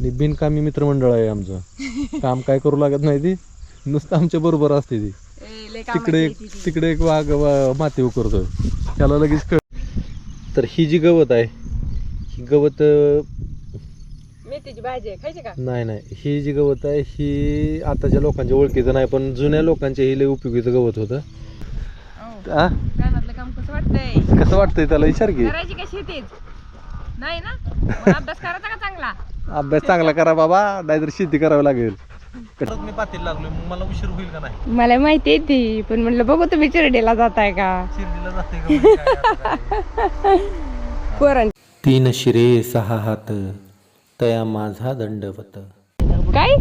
आणि बिनकामी मित्रमंडळ आहे आमचं. काम काय करू लागत नाही ती. नुसतं आमच्या बरोबर असते ती. तिकडे एक तिकडे एक वाघ वा- माती उकरतोय त्याला लगेच कळ तर ही जी गवत आहे ही गवत अं, मेथीची भाजी आहे खायची का? नाही नाही. ही जी गवत आहे ही आताच्या लोकांच्या ओळखीचं नाही पण जुन्या लोकांच्या ही लय उपयोगीचं गवत होतं. काम कसं वाटतंय? कसं वाटतंय त्याला विचार की? करायची का शेतीच? नाही ना? अभ्यास करायचा का चांगला? अभ्यास चांगला करा बाबा नाहीतर शेती करावी लागेल. मी पातील लागलो मला उशीर होईल का नाही? मला माहिती आहे ती पण म्हणलं बघू तुम्ही चिरडेला जाताय का? शिर्डीला जाते पोरां तीन शिरे सहा हात तया माझा दंडवत. काय?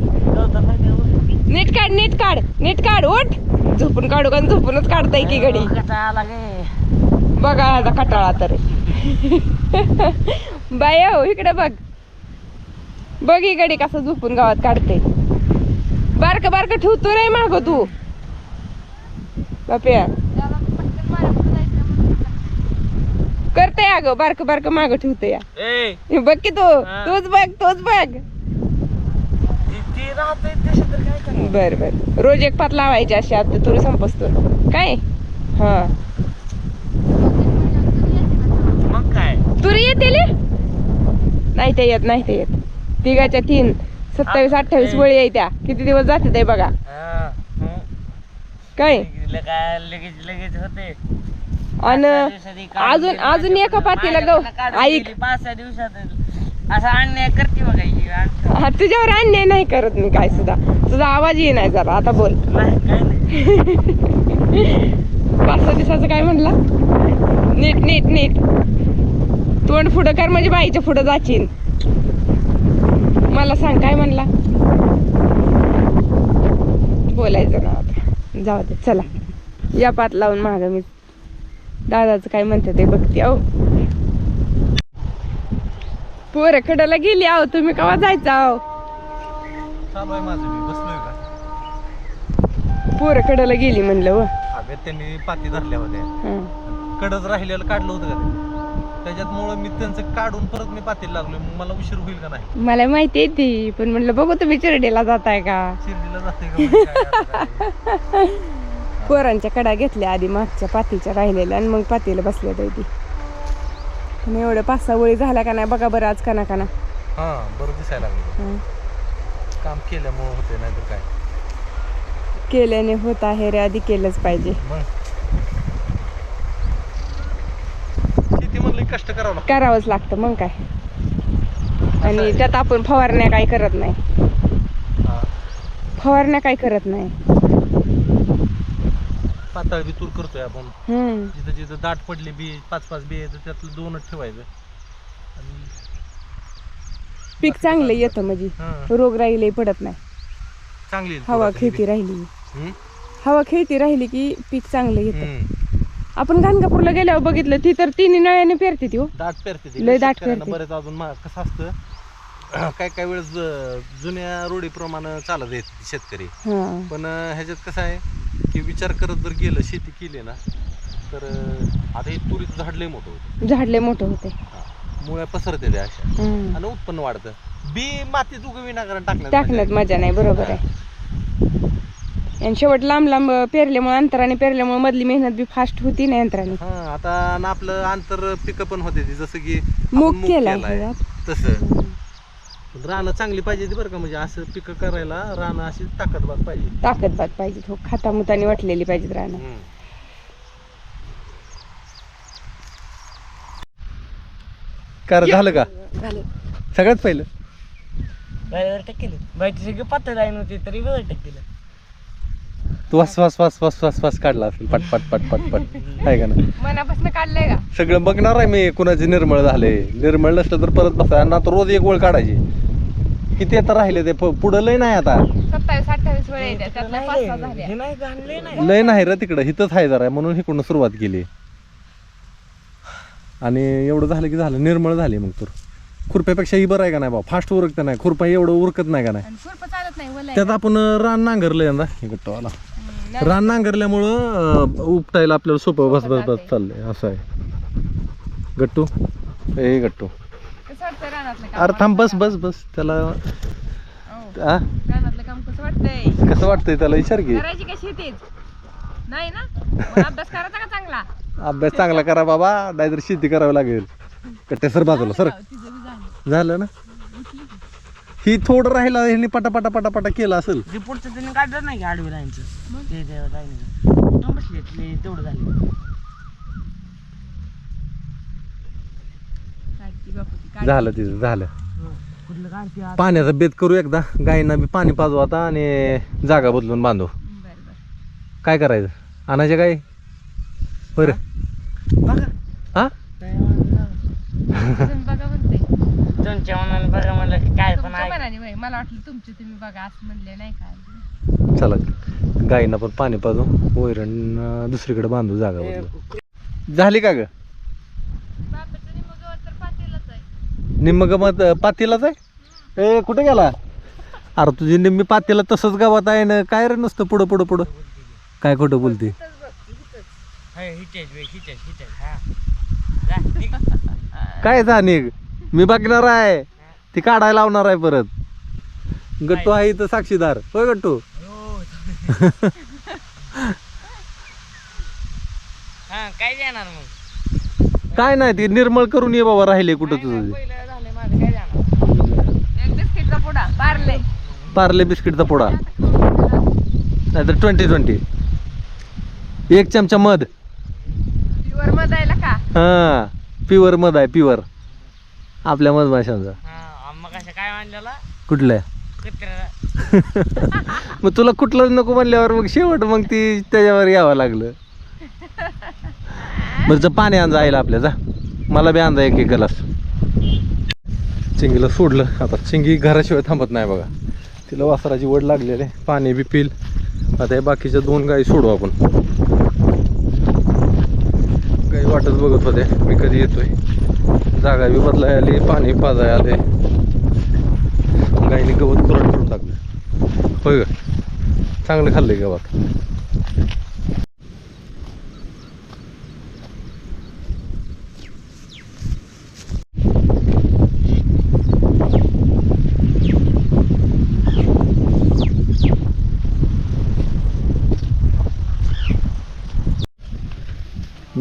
नीट काढ नीट काढ नीट काढ उठ. झोपून काढू का झोपूनच काढताय की घडी? बघा आता कटाळा तर. बाय हो इकडे बघ. बघ गडी कसं झोपून गावात काढते. बारक बारक ठेवतो रे माग तू. बाप्या. करते अगं बारक बारक माग ठेवते या. बघ की तू तूच बघ तूच बघ. बर बर. रोज एक पात लावायची अशी आता तुला संपसतो काय? हा. मग काय? तुरी येतील नाही ते येत नाही ते येत. तिघाच्या तीन सत्तावीस अठ्ठावीस वळी आहे त्या. किती दिवस जाते ते बघा. काय? लगेच लगेच होते. आणि अजून. अजून एका पातीला काढून ऐक. पाच सहा दिवसात. असा अन्याय करते बघा ही आमच्या. तुझ्यावर अन्याय नाही करत मी काय सुद्धा. तुझा आवाज ये नाही जरा आता बोल. पाच सहा दिवसाचं काय म्हणला? नीट नीट नीट. तोंड पुढं कर म्हणजे बाईच्या पुढं जाशील मला सांग काय म्हणला? बोलायचं ना आता. जाऊ दे चला. या पात लावून माग मी. दादाचं काय म्हणते ते बघते अहो. पोरं कडाला गेली आहो तुम्ही कवा जायचं आहो पोरं कडाला गेली म्हणलं व अगं त्यांनी पाती धरल्या होत्या. हं. कडच राहिलेलं काढलं होतं का ते त्याच्यामुळं मी त्यांचं काढून परत मी पातील लागलो मग मला उशीर होईल का नाही? मला माहिती आहे ती पण म्हणलं बघू तुम्ही चिरडेला जाताय का? शिर्डीला जाते का म्हणजे काय आता काय? पोरांच्या कडा घेतल्या आधी मागच्या पातीच्या राहिलेल्या आणि मग पातीला बसल्या ती. पण एवढं पाच सहा वळी झाल्या का नाही बघा बरं आज काना काना हा बरं दिसायला लागलं. हं. काम केल्यामुळं होते नाहीतर काय? केल्याने होत आहे रे आधी केलंच पाहिजे. मग शेती म्हणलं कष्ट करावं लागतं. करावंच लागतं मग काय? आणि त्यात आपण फवारण्या काय करत नाही. हा. फवारण्या काय करत नाही. पातळ बी तूर करतोय आपण. हम्म. जिथं जिथं दाट पडले बी पाच पाच बी तर त्यातलं दोनच ठेवायचं. आणि पीक चांगलं येतं म्हणजे. हा, रोगराईलाही पडत नाही. चांगली आहे हवा तूर आता ही खेळती राहिली. हम्म? हवा खेळती राहिली की पीक चांगलं येतं. हम्म. आपण गाणगापूरला गेल्यावर बघितलं ती तर तिन्ही नळ्याने पेरते ती हो. दाट पेरते ते. लय दाट शेतकऱ्यांना पेरते. बरेच अजून मा- कसं असतं काय काय वेळेस जुन्या रूढीप्रमाणे चालत येत शेतकरी. हा. पण अं, ह्याच्यात कसं आहे की विचार करत जर गेलं शेती केली ना तर अं, आता हे तुरीचं झाड लय मोठं होतं. झाडले मोठं होते मुळ्या पसरते त्या अशा. हम्म. आणि उत्पन्न वाढतं. बी मातीत उगं विनाकारण टाकण्यात टाकण्यात मजा नाही बरोबर आहे. आणि शेवट लांब लांब पेरल्यामुळे अंतराने पेरल्यामुळे मधली मेहनत बी फास्ट होती ना यंत्राने. हा आता आणि आपलं आंतर पिकं पण होते ती जसं की आपण मूग केलाय. ह्याच्यात. तसं. पण रानं चांगली पाहिजे ती बरं का म्हणजे असं पिकं करायला रानं अशी ताकदबाग पाहिजे. ताकद बाग पाहिजे. हो खातामुताने वाटलेली पाहिजेत राहणं हम्म. कर झालं का? सगळ्यात पहिलं. बाईवर टक्केली बाईची सगळी पातळ आहे नव्हती तरी वेळ टक्केलं तू वास वास वास वास वास वास काढला असेल. पट पट पट पट पट. आहे का ना मनापासून काढलंय का? सगळं बघणार आहे मी कुणाचे निर्मळ झाले. निर्मळ नसलं तर परत बसा. आणि आता रोज एक ओळ काढायची. किती आता राहिले ते? प- पुढं लय नाही आता. सत्तावीस अठ्ठावीस वेळ येत्या त्यातल्या पाच सहा झाल्या हे नाही घालले नाही. लय नाही रे तिकडं. हिथंच आहे जरा. म्हणून इकडून सुरुवात केली. आणि एवढं झालं की झालं. निर्मळ झाली मग तर. खुरप्यापेक्षा ही बरं आहे का नाही बा फास्ट उरकत नाही. खुरपा एवढं उरकत नाही का नाही? आणि सुरप चालत नाही वलय. त्यात आपण रान नांगरलं यंदा. हे गट्टवाला रान नांगरल्यामुळं अं, उपटायला आपल्याला सोपं बस बस बस चाललंय. असं आहे. गट्टू हे गट्टू. कसं वाटतंय रानातलं काम? अरे थांब बस बस बस. त्याला अहो, आ? रानातलं काम कसं वाटतंय? कसं वाटतंय त्याला? विचार घे करायची कशी तेच नाही ना? मग अभ्यास करायचा का चांगला? अभ्यास चांगला करा बाबा. नाहीतर शेती करावी लागेल. कट्टे सर बाजूला सर. तिचं झालं ना? ही थोडं राहिला ह्यांनी पटा पटा पटा पटा केलं असेल. रिपोर्टचं त्यांनी काढलं नाही का आडवी लाईनचं? ते ते लाईनचं दोन बसले ते तेवढं झालं. काढती बापू ती, काढती. झालं तिचं झालं. कुठलं काढते आता? पाण्याचा बेत करू एकदा. गायींना बी पाणी पाजू आता आणि जागा बदलून बांधू. काय करायचं? आणायच्या काय बरं बघा. हा? काय म्हणलं? तुम्ही बघा म्हणते. तुमच्या मनाने बघा म्हणलं की काय पण तुमच्या मनाने. मला वाटलं तुमचे तुम्ही बघा असं म्हणले नाही काय चला गायींना पण पाणी पाजू वैरण अं, दुसरीकडे बांधू जागा झाली का ग? बापाचं निम्मं गवत तर पातेलच आहे. निम्म गमत पातीलाच आहे? ए कुठे गेला? अरे तुझी निम्मी पातीला तसंच गावात आहे ना काय रे नुसतं पुढं पुढं पुढं? काय खोटं बोलते? हा. जा, निघ. काय जा निघ? मी बघणार आहे. ती काढायला लावणार आहे परत. गट्टू आहे इथं साक्षीदार. होय गट्टू? काय देणार मग? काय नाही ती निर्मळ करून ये बाबा राहिले कुठं तुझं. बिस्किटचा पुडा पारले. पार्ले बिस्किटचा पोडा. नाहीतर ट्वेंटी ट्वेंटी. एक चमचा मध. प्युअर मधायला का? हा प्युअर मध आहे प्युअर आपल्या मधमाशांचा. मग कसं काय कुठल्या? कुत्र्याला. मग तुला कुठलंच नको म्हणल्यावर मग शेवट मग ती त्याच्यावर यावं लागलं. बरं जा पाणी आणजा आईला आपल्या जा. मला बी आणजा एक एक ग्लास. चिंगीला सोडलं. आता चिंगी घराशिवाय थांबत नाही बघा. तिला वासराची वड लागलेली आहे. पाणी बी पिल. आता हे बाकीच्या दोन गाई सोडू आपण. गाई वाटच बघत होते. मी कधी येतोय. जागा बी बदलाय आली पाणी पाजाय आले गाईने गवत कुरड करून टाकलं. होय का चांगलं खाल्लंय गवत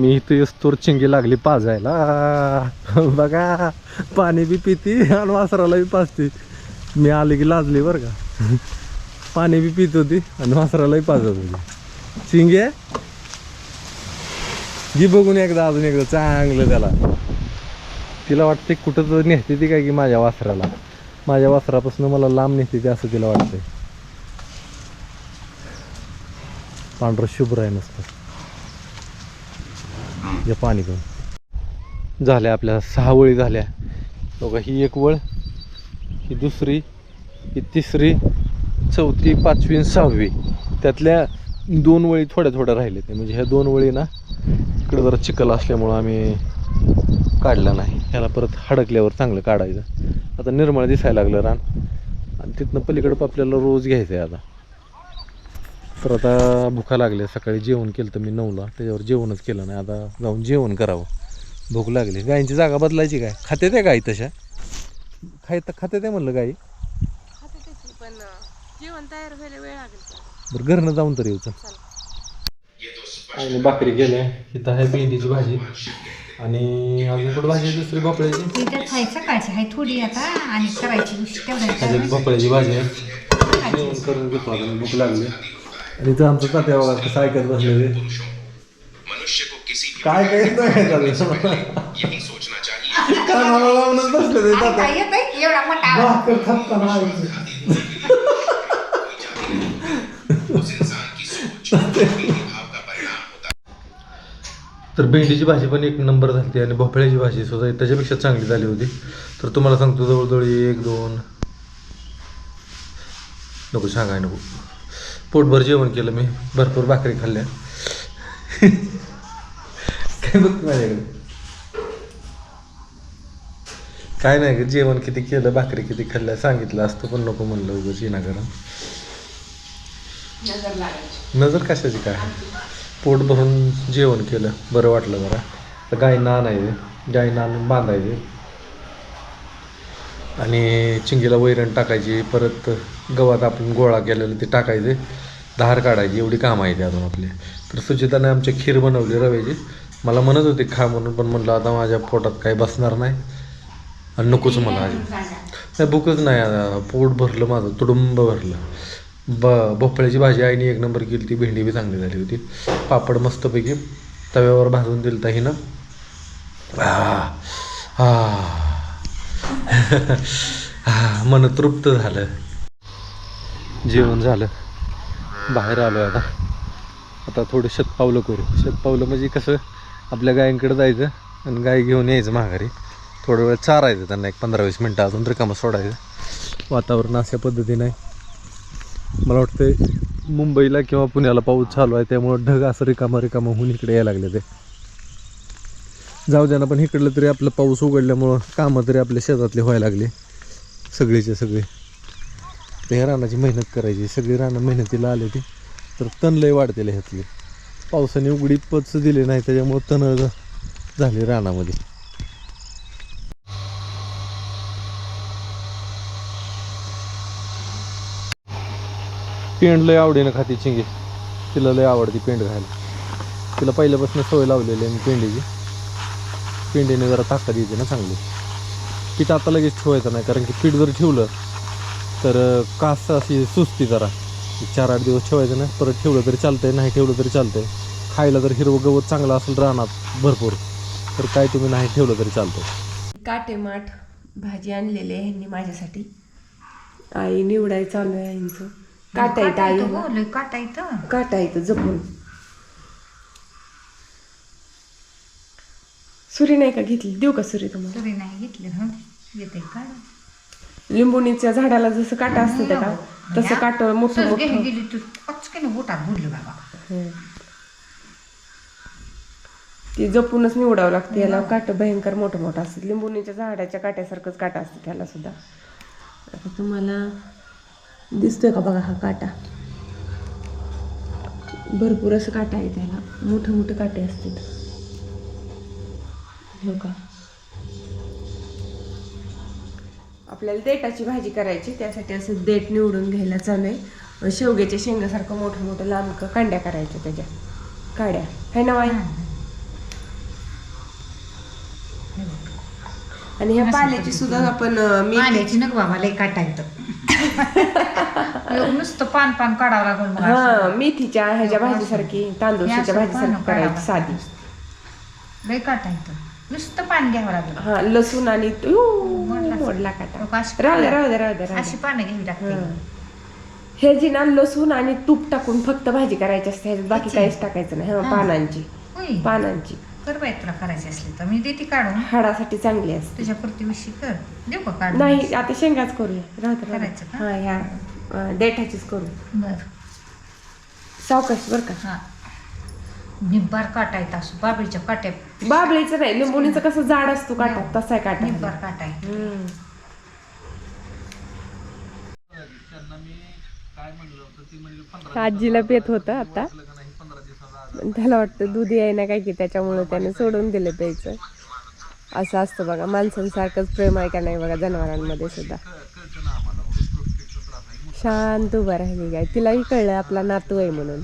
मी इथं तोर चिंगी लागली पाजायला. बघा पाणी बी पिती आणि वासराला बी पाजते. मी आले की लाजली बरं का. पाणी बी पित होती आणि वासरालाही पाजत होती. चिंगे जी बघून एकदा अजून एकदा चांगलं त्याला. तिला वाटते कुठं तर नेहते ती काय की माझ्या वासराला. माझ्या वासरापासून मला लांब नेहते ती असं तिला वाटतंय. पांढरं शुभ्र आहे नसतं. या पाणी घेऊन झाल्या आपल्या सहा वळी झाल्या. बघा ही एक वळ ही दुसरी ही तिसरी चौथी पाचवी आणि सहावी. त्यातल्या दोन वळी थोड्या थोड्या राहिले ते म्हणजे ह्या दोन वळी ना इकडं जरा चिखल असल्यामुळं आम्ही काढला नाही. ह्याला परत हडकल्यावर चांगलं काढायचं. आता निर्मळ दिसायला लागलं रान. आणि तिथनं पलीकडं आपल्याला रोज घ्यायचं आहे आता. तर आता भुका लागल्या. सकाळी जेवण केलं तर मी नऊला. त्याच्यावर जेवणच केलं नाही. आता जाऊन जेवण करावं. भूक लागली. गायींची जागा बदलायची काय? खाते त्या गाई तशा? खाय खाते ते म्हणलं गाई. पण जेवण तयार व्हायला वेळ लागेल बरं घरनं जाऊन तर येऊचं आणि भाकरी गेल्या इथं आहे भेंडीची भाजी. आणि अजून कुठं भाजी आहे दुसरी भोपळ्याची? सकाळची आहे थोडी आता. आणि करायची तेवढ्या त्याच्यात भोपळ्याची भाजी आहे. जेवण करून घेतो आता. भूक लागली. आणि इथं आमचं तात्या बघा कसं ऐकत बसलेले. काय काय येतं काय चालू कानाला लावूनच बसले ते तात्या काय येत एवढा मोठा आवाज. भाकर थापताना ऐकतं. तर भेंडीची भाजी पण एक नंबर झाली आणि भोपळ्याची भाजी सुद्धा त्याच्यापेक्षा चांगली झाली होती. तर तुम्हाला सांगतो जवळजवळ एक दोन. नको सांगाय नको. पोटभर जेवण केलं मी. भरपूर भाकरी खाल्ल्या. काय बघ माझ्याकडे? काय नाही ग जेवण किती केलं भाकरी किती खाल्ल्या सांगितलं असतं पण नको म्हणलं उगाच विनाकारण नजर कशाची काय? पोट भरून जेवण केलं बरं वाटलं जरा. तर गायींना आणायचे गायींना आणून बांधायचे आणि चिंगीला वैरण टाकायची परत गव्हात आपण गोळा केलेलं ते टाकायचे धार काढायची एवढी कामं आहे ते अजून आपले. तर सुचिताने आमची खीर बनवली रव्याची. मला म्हणत होती खा म्हणून पण म्हणलं आता माझ्या पोटात काही बसणार नाही. आणि नकोच मला आज. नाही भूकच नाही आता. पोट भरलं माझं तुडुंब भरलं. ब भोपळ्याची भाजी आईने एक नंबर केली ती भेंडी बी चांगली झाली होती. पापड मस्तपैकी तव्यावर भाजून दिलं ताईनं हा हा हा मन तृप्त झालं. जेवण झालं. बाहेर आलो आता. आता थोडं शतपावलं करू. शतपावलं म्हणजे कसं आपल्या गायींकडे जायचं आणि गाय घेऊन यायचं माघारी. थोडा वेळ चारायचं त्यांना एक पंधरा वीस मिनटं अजून रिकामं सोडायचं. वातावरण अशा पद्धतीने मला वाटतं मुंबईला किंवा पुण्याला पाऊस चालू आहे त्यामुळं ढग असं रिकामं रिकामं होऊन इकडे यायला लागले ते. जाऊ द्या ना पण इकडलं तरी आपलं पाऊस उघडल्यामुळं कामं तरी आपल्या शेतातले व्हायला लागली. सगळीचे सगळे. तर ह्या रानाची मेहनत करायची सगळी रानं मेहनतीला आले ती. तर तण लय वाढतेले ह्यातली. पावसाने उघडी पच दिली नाही त्याच्यामुळं तण झाले झाली रानामध्ये. पेंड लय आवडीनं खाती चिंगी. तिला लय आवडते पेंड खायला. तिला पहिल्यापासून सवय लावलेली आहे मी पेंडीची. पेंडीने जरा ताकद येते ना चांगली. पीठ आता लगेच ठेवायचं नाही कारण की पीठ जर ठेवलं तर कास अशी सुस्ती जरा. चार आठ दिवस ठेवायचं ना परत ठेवलं तरी चालतंय नाही ठेवलं तरी चालतंय. खायला जर हिरवं गवत चांगलं असेल रानात भरपूर तर काय तुम्ही नाही ठेवलं तरी चालतंय. काटेमाठ भाजी आणलेली आहे ह्यांनी माझ्यासाठी. आई निवडाय चालू आहे आईंचं काटा येतं आई. हो लय काटा येतं काटा येतं जपून. सुरी नाही का घेतली? देऊ का सुरी तुम्हाला? तरी नाही घेतलं हं येते काढ लिंबुणीच्या झाडाला जसं काटा असतं त्या का? तसं काट मोठं सहज गेली मोठं गेली तू. पचकन बोटात बुडलं बाबा. हं. ती जपूनच निवडावं लागते. याला काट भयंकर मोठं मोठं असतं. लिंबुणीच्या झाडाच्या काट्यासारखंच काटा असतं त्याला सुद्धा. आता तुम्हाला दिसतोय का बघा हा काटा? भरपूर असं काटा आहे त्याला. मोठे मोठे काटे असतात. हो का? आपल्याला देठाची भाजी करायची त्यासाठी असं देठ निवडून घ्यायला चालू आहे शेवग्याच्या शेंगासारखं मोठं मोठं लांब क- कांड्या करायच्या त्याच्या. काड्या. है ना बाई? आणि ह्या पाल्याची सुद्धा आपण पाण्याची नग बाबा लय काटा येतं एवढं नुसतं पान पान काढावं लागून. हा मेथीच्या ह्याच्या भाजीसारखी तांदूळशीच्या असं भाजीसारखी करायची साधी. लय काटा येतं नुसतं पान घ्यावं लागलं. हा लसूण आणि तू मोडला. काटा अशी राहू दे राहू दे राहू अशी पानं घ्यावी लागते हा. हे जी ना लसूण आणि तूप टाकून फक्त भाजी करायची असते ह्याच्यात बाकी? काहीच टाकायचं नाही हा हा. पानांची. होय. पानांची. कर बाई तुला करायची असली तर मी देते काढून. हाडासाठी चांगली असते. तुझ्या पुरती कर. देऊ का काढून? नाही आता शेंगाच करूया. राहू दे, राहू करायचं दे. का? हा ह्या अं, देठाचीच करू. बर. सावकाश बर का? हा. निब्बार काटा येत असो बाबळीच्या काट्या बाबळीचं नाही लिंबुणीचं कसं जाड असतो काटा तसा आहे काटा निब्बार काटा आहे हम्म. आजीला पेत होतं आता. त्याला वाटतं दूध यायना काय की त्याच्यामुळे त्याने सोडून दिलं प्यायचं. असं असतं बघा माणसांसारखंच प्रेम आहे का नाही बघा जनावरांमध्ये सुद्धा. शांत उभा राहिली काय तिलाही कळलं आपला नातू आहे म्हणून.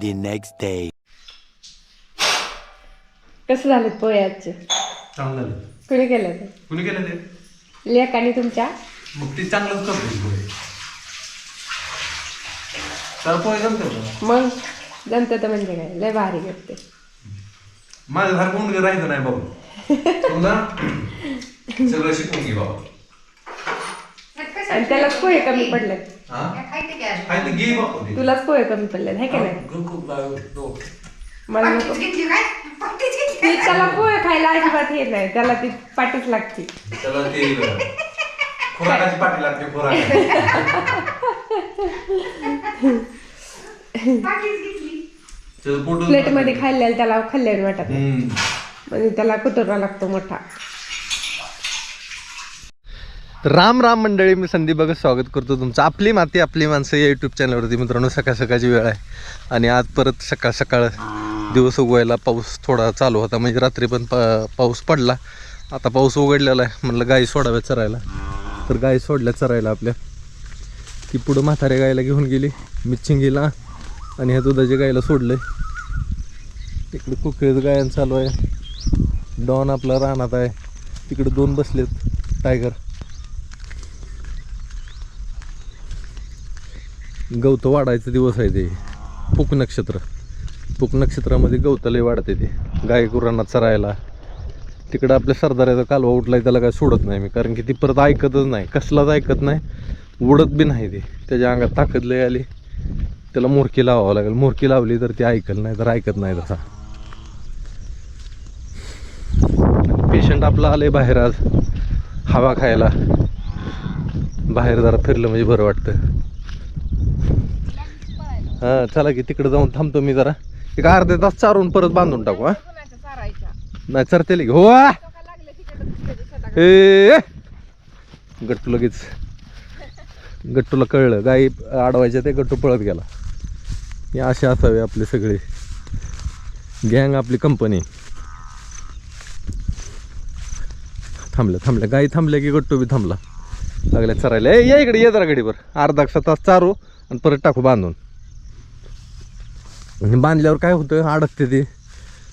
The next day. कसं झालं पोहे आजचे चांगलं झालं. कुणी केलं ते? कुणी केलं ते? लेकानी तुमच्या? मग ते चांगलंच करतो पोहे तर पोहे जमते का? मग? जमतं तर म्हणजे काय? लय भारी करते. माझ्यासारखं मुलगा राहायचं नाही बाबा. समजा सगळं शिकून घे बाबा आणि त्यालाच पोहे कमी पडले हा? काय ते घे. तुलाच पोहे कमी पडले है का नाही. मला नको ती त्याला पोहे खायला अजिबात येत नाही त्याला ती पाठीच लागते त्याला ते खुराकाची पाठी लागते खुराक त्याचं पोट प्लेटमध्ये खाल्लेलं त्याला खाल्ल्याने वाटत नाही. हम्म. म्हणजे त्याला कुटुरा लागतो मोठा. तर राम राम मंडळी मी संदीप बघत स्वागत करतो तुमचं. आपली माती आपली माणसं या यूट्यूब चॅनलवरती मित्रांनो सकाळ सकाळची वेळ आहे. आणि आज परत सकाळ सकाळ दिवस उगवायला पाऊस थोडा चालू होता. म्हणजे रात्री पण पा पाऊस पडला. आता पाऊस उघडलेला आहे. म्हणलं गाई सोडाव्या चरायला. तर गाई सोडल्या चरायला आपल्या. ती पुढं म्हाताऱ्या गायला घेऊन गेली. मिच्चिंगीला आणि ह्या दुधाच्या गायला सोडलं इकडे कुकळीचं गायन चालू आहे. डॉन आपला रानात आहे. तिकडे दोन बसलेत टायगर. गवत वाढायचा दिवस आहे ते. पुक नक्षत्र. पुक नक्षत्रामध्ये गवत वाढते ते. गाय गुरांना चरायला. तिकडं आपल्या सरदाराचा कालवा उठलाय त्याला काय सोडत नाही मी. कारण की ती परत ऐकतच नाही. कसलाच ऐकत नाही. उडत बी नाही ते. त्याच्या अंगात ताकद लय आली. त्याला मोरकी लावावं लागेल. मोरकी लावली तर ती ऐकल नाही तर ऐकत नाही तसा. पेशंट आपला आले बाहेर आज. हवा खायला. बाहेर जरा फिरलं म्हणजे बरं वाटतं. हां चला की तिकडे जाऊन थांबतो मी जरा. एक अर्धे तास चारून परत बांधून टाकू हा. नाही चरते की. हो ए! गट्टू लगेच. गट्टूला कळलं. गाई अडवायच्या ते गट्टू पळत गेला. हे असे असावे आपले सगळे. गँग आपली कंपनी थांबलं थांबल्या गाई थांबल्या की गट्टू बी थांबला. लागल्या चरायला. ए या इकडे ये जरा गडीवर अर्धा एक तास चारू आणि परत टाकू बांधून. आणि बांधल्यावर काय होतं अडकते ते.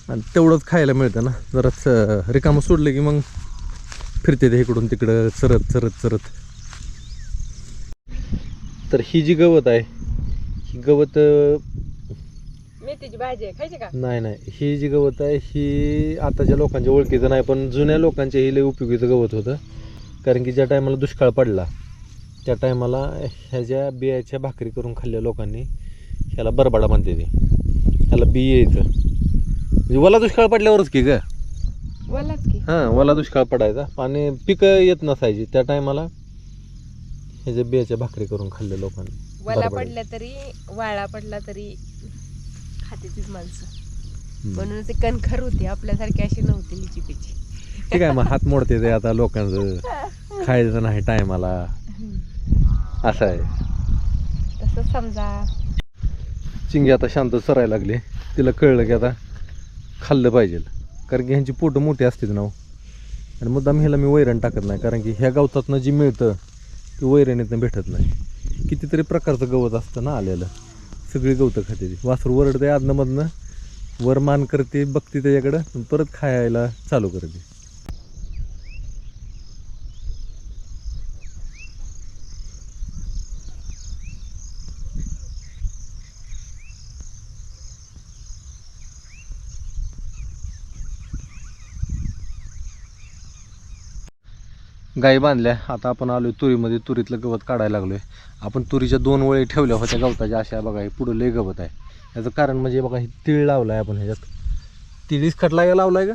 आणि तेवढंच खायला मिळतं ना. जरा रिकामं सोडलं की मग फिरते ते इकडून तिकडं चरत चरत चरत. तर ही जी गवत आहे ही गवत मेथीची भाजी आहे खायची का? नाही नाही. ही जी गवत आहे ही आताच्या लोकांच्या ओळखीचं नाही पण जुन्या लोकांचे ही लय उपयोगीचं गवत होतं. कारण की ज्या टायमाला दुष्काळ पडला त्या टायमाला ह्याच्या बियाच्या भाकरी करून खाल्ल्या लोकांनी ह्याला बरबाडा म्हणते ते. ह्याला बी यायचं म्हणजे वला दुष्काळ पडल्यावरच की ग? बोलाच की. हां वला दुष्काळ पडायचा. आणि पिकं येत नसायची. त्या टायमाला ह्याच्या बियाच्या भाकरी करून खाल्ल्या लोकांनी वला बरबाड. पडला तरी वाळा पडला तरी खाते तीच माणसं. म्हणून ते कणखर होती आपल्यासारखी अशी नव्हती लिची पिची. ठीक आहे मग हात मोडते ते आता लोकांचं. खायचं नाही टायमाला. असं आहे. तसंच समजा. चिंगी आता शांत सरायला लागली. तिला कळलं की आता खाल्लं पाहिजे. कारण की ह्यांची पोटं मोठी असतात ना हो. आणि मुद्दाम ह्याला मी वैरण टाकत नाही. कारण की ह्या गवतातनं जी मिळतं ते वैरणीतनं भेटत नाही. कितीतरी प्रकारचं गवत असतं ना आलेलं. सगळी गवतं खाते ती. वासरू वरडते आदनमधनं वर मान करते बघते त्याच्याकडं परत खायला चालू करते. गाई बांधल्या. आता आपण आलोय तुरीमध्ये. तुरीतलं गवत काढायला लागलोय. आपण तुरीच्या दोन वळी ठेवल्या होत्या गवताच्या. अशा बघा हे पुढं लय गवत आहे. याचं कारण म्हणजे बघा हे तीळ लावलाय आपण ह्याच्यात. तीळ इसखटला का लावलाय का?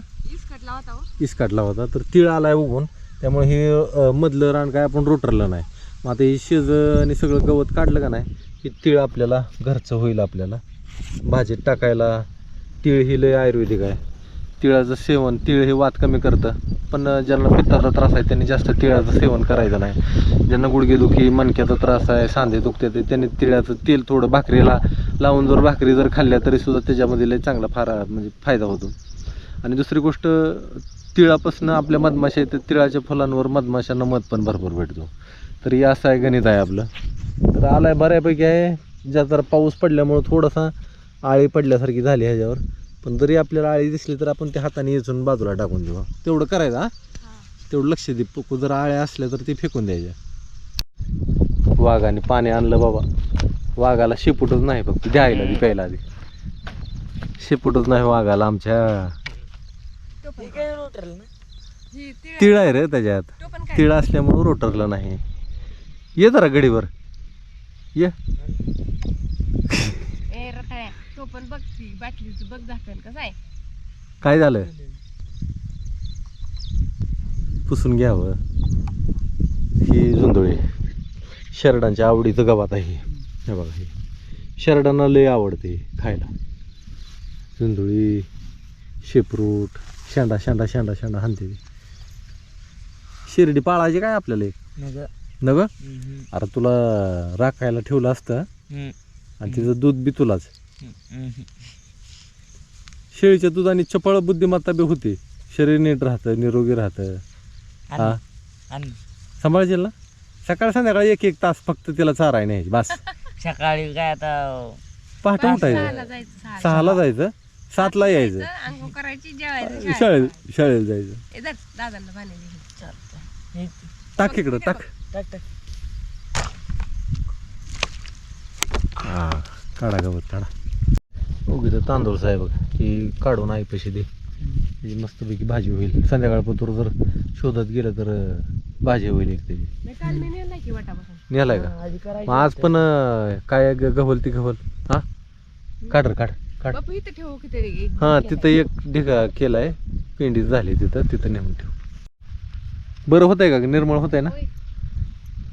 इसकटला होता हो. तर तीळ आलाय उगवून त्यामुळे हे मधलं रान काय आपण रोटरलं नाही. मग आता हे शेज आणि सगळं गवत काढलं का नाही हे तीळ आपल्याला घरचं होईल आपल्याला. भाजीत टाकायला तीळ ही लय आयुर्वेदिक आहे. तिळाचं सेवन तिळ हे वात कमी करतं. पण ज्यांना पित्ताचा त्रास आहे त्यांनी जास्त तिळाचं सेवन करायचं नाही. ज्यांना गुडघेदुखी मणक्याचा त्रास आहे सांधे दुखते ते त्यांनी तिळाचं तेल थोडं भाकरीला लावून जर भाकरी जर खाल्ल्या तरीसुद्धा त्याच्यामध्ये लई चांगला फार म्हणजे फायदा होतो. आणि दुसरी गोष्ट तिळापासून आपल्या मधमाशा येतात तिळाच्या फुलांवर मधमाशांना मध पण भरपूर भेटतो. तर हे असं आहे गणित आहे आपलं. तर आलाय बऱ्यापैकी आहे. ज्या जर पाऊस पडल्यामुळं थोडासा आळी पडल्यासारखी झाली ह्याच्यावर. पण जरी आपल्याला आळी दिसली तर आपण त्या हाताने येचून बाजूला टाकून देऊ तेवढं करायचं हा. तेवढं लक्ष दे. पुकू जर आळ्या असल्या तर ते फेकून द्यायच्या. वाघाने पाणी आणलं बाबा. वाघाला शेपूटच नाही फक्त द्यायला बी प्यायला आधी शेपूटच नाही वाघाला आमच्या. हे काय रोटरलं ना? तिळ आहे रे त्याच्यात. तिळ असल्यामुळं रोटरलं नाही. ये जरा गडीवर. ये. तो पण बघ ती बाटलीचं बघ झाकण कसं आहे. काय झालं पुसून घ्यावं. ही झुंदुळी शरडांच्या आवडीचं गवात आहे. हे बघा हे. शरडांना लय आवडते खायला. झुंदुळी शेपरूट शेंडा शेंडा शेंडा शेंडा हाणते ती. शिर्डी पाळायची काय आपल्याला एक? नग. न ग अरे तुला राखायला ठेवलं असतं. आणि तिचं दूध बी तुलाच. शेळीच्या दुधाने चपळ बुद्धिमत्ता बी होते. शरीर नीट राहतं निरोगी राहतं. हा? आणि? सांभाळशील ना सकाळ संध्याकाळी एक एक तास फक्त तिला चाराय नाही बस. सकाळी काय आता? पहाटे उठायचं. सहाला जायचं सातला यायचं. शाळेत शाळेला जायचं. टाक इकडं टाक. टाक टाक. हा काढा गवत काढा. उगी तर तांदूळ साहेब बघ की काढून आई पैसे दे. त्याची मस्तपैकी भाजी होईल. संध्याकाळपतूर जर शोधत गेलं तर भाजी होईल एक त्याची. नाही, काल मी नेलाय की मग आज पण काय ग- गव्हल ती गव्हल हा? काढ काढ काढ. बापू इथं ठेवू की तरी एक हा तिथं एक ढिगा केलाय. पेंडी झाली तिथं तिथं नेऊन ठेव. बरं होतंय का? निर्मळ होतंय ना? होय.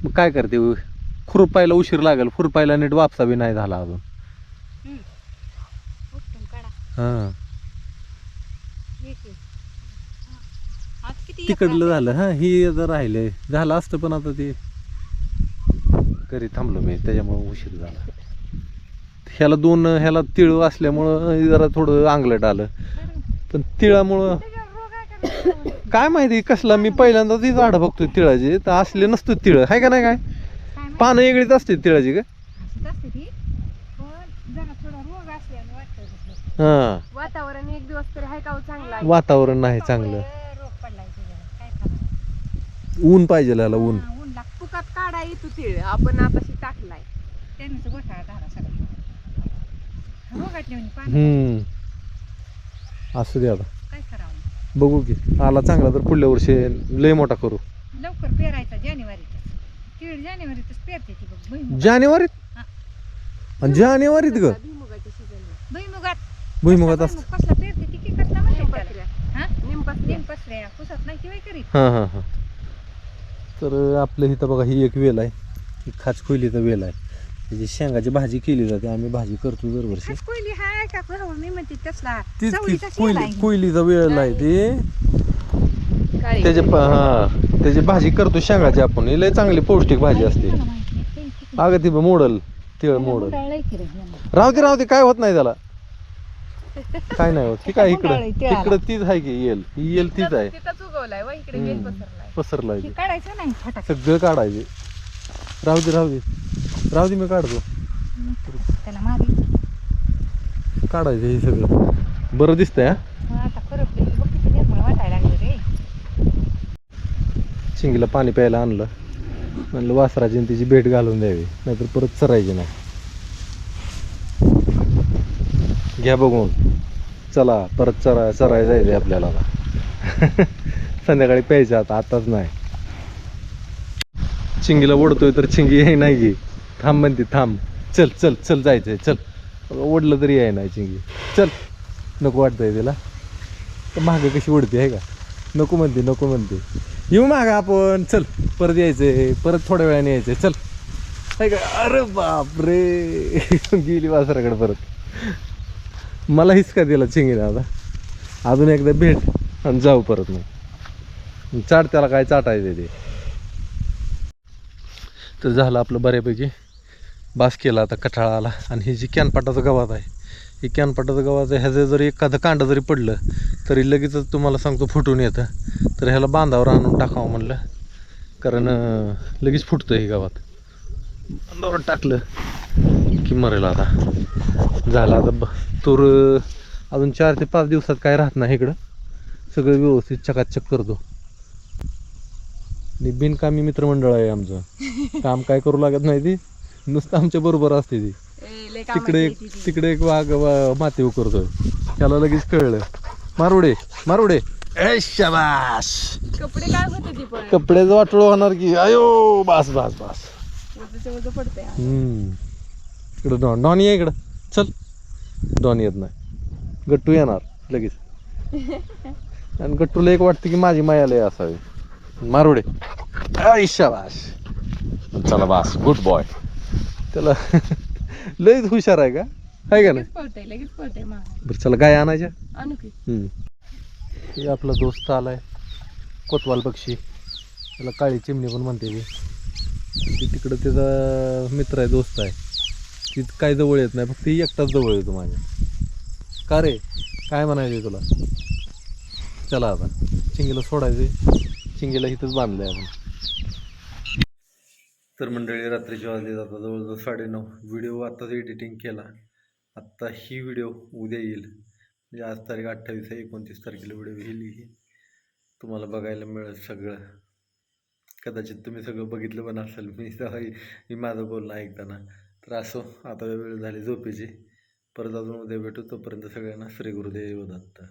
मग काय करते? खुरपायला उशीर लागेल. खुरपायला नीट वापसा बी नाही झाला अजून. हा. आज किती तिकडलं झालं हा ही आता राहिलंय झालं असतं पण आता ते घरी थांबलो मी त्याच्यामुळे उशीर झाला. ह्याला दोन ह्याला तिळ असल्यामुळं जरा थोडं अंगलट आलं. पण तिळामुळं काय माहिती कसला मी पहिल्यांदा ती झाडं बघतोय तिळाची तर असले नसतो तिळ. आहे का नाही काय? पानं वेगळीच असते तिळाची का? असंच असते ती पण जरा थोडा रोग असल्याने वाटतं तसं. हा. वातावरण एक दिवस तरी हाय का हो चांगलं आहे? वातावरण नाही चांगलं. त्यामुळे रोग पडलाय काय ऊन पाहिजे ह्याला ऊन. हा, ऊन लागतं फुकात काढा येतो तीळ आपण आताशी टाकलाय. धारा सगळं. पाणी हम्म. असू दे आता. काय करावं? बघू की. आला चांगला तर पुढल्या वर्षी लय मोठा करू. लवकर पेरायचा जानेवारीतच. तीळ जानेवारीतच पेरते ती बघ भुईमुग जानेवारीत? हा. आणि जानेवारीत ग? भुईमुगाच्या सीझनला भुईमुगात. भुईमुगात असत भुईमुग कसला पेरते ती की कसला म्हणते त्याला निंपसऱ्या हा पुसत नाही करीत हां हां हां तर आपल्या इथं बघा ही एक वेल आहे ही खाच खोलीचा वेल आहे त्याची शेंगाची भाजी केली जाते आम्ही भाजी करतो दरवर्षी कोयली हाय का हो मी म्हणते तसला तीच ती कोयली आहे. कोयलीचा वेळ आहे ते त्याचे प- हा त्याची भाजी करतो शेंगाची आपण ही लय चांगली पौष्टिक भाजी असते अगं ती मोडल तिळ मोडल गुंडाळलंय की रे यानं. राहू दे राहू दे काय होत नाही त्याला काय नाही होत. ती काय इकडं? तिळाला. इकडं तीच आहे की येल ही येल तीच आहे. तिथंच उगवलाय वा इकडे वेल हम्म. पसरलाय. पसरलाय हे ते. काढायचं नाही फटाक सगळं काढायचे. राहू दे राहू दे. राहू दे मी काढतो. त्याला मारी. काढायचं हे सगळं. बरं दिसतंय हा? मग आता करपले की बघ किती निर्मळ वाटायला लागलं रे. चिंगीला पाणी प्यायला आणलं. म्हणलं वासराची आणि तिची भेट घालून द्यावी. नाहीतर परत चरायची नाही. घ्या बघून. चला परत चरा चराय जायचं आपल्याला संध्याकाळी प्यायचं आता आताच नाही. चिंगीला ओढतोय तर चिंगी हे नाही घे थांब म्हणते थांब. चल चल चल जायचंय चल. ओढलं तरी याय नाही चिंगी. चल. नको वाटतंय तिला. तर मागं कशी ओढते आहे का? नको म्हणते नको म्हणते. येऊ मागं आपण. चल परत यायचंय. परत थोड्या वेळाने यायचंय. चल. आहे का? अरे बाप रे गेली वासराकडे परत. मला हिसका दिला चिंगीला आता अजून एकदा भेट आणि जाऊ परत मग. चाट त्याला काय चाटायचं ते तर झालं आपलं बऱ्यापैकी. बास केला आता कठाळा आला आणि हे जी कॅनपाटाचं गवात आहे हे कॅनपाटाचं गवात आहे ह्याचं जरी एखादं कांड जरी पडलं तरी लगेचच तुम्हाला सांगतो फुटून येतं. तर ह्याला बांधावर आणून टाकावं म्हणलं. कारण लगेच फुटतं हे गावात. बांधावर टाकलं. की मरेल आता. झालं आता ब तूर अजून चार ते पाच दिवसात काय राहत नाही इकडं. सगळं व्यवस्थित चकाचक करतो. आणि बिनकामी मित्रमंडळ आहे आमचं. काम काय करू लागत नाही ती. नुसतं आमच्या बरोबर असते ती. तिकडे एक. तिकडे एक वाघ वा- माती उकरतोय त्याला लगेच कळलं. मारुडे मारुडे. ए शाबाश कपडे काय होते ती पण? कपड्याचं वाटोळ होणार की अयो बास बास बास. हम्म. इकडं डॉन डॉन ये इकडं. चल. डॉन येत नाही. गट्टू येणार लगेच. आणि गट्टूला एक वाटतं की माझी मायालय असावी. मारुडे. शाबाश चला बास गुड बॉय त्याला लयच हुशार आहे का? आहे का नाही? बरं चला गाय आणायच्या. हे आपला दोस्त आलाय कोतवाल पक्षी त्याला काळी चिमणी पण म्हणते ती तिकडं त्याचा मित्र आहे दोस्त आहे. ती काय जवळ येत नाही फक्त ती एकटाच जवळ येतो माझ्या. का रे? काय म्हणायचे तुला? चला आता. चिंगीला सोडायचे चिंगीला इथंच बांधलं आहे आपण. तर मंडळी रात्रीच्या वाजले जातात जवळजवळ साडेनऊ. व्हिडिओ आत्ताच एडिटिंग केला. आत्ता ही व्हिडिओ उद्या येईल. म्हणजे आज तारीख अठ्ठावीस आहे एकोणतीस तारखेला व्हिडिओ येईल ही. तुम्हाला बघायला मिळेल सगळं. कदाचित तुम्ही सगळं बघितलं पण असेल मी मी माझं बोलणं ऐकताना. तर असो हो. आता वेळ झाली झोपेची. परत अजून उद्या भेटू. तोपर्यंत सगळ्यांना श्री गुरुदेव दत्त.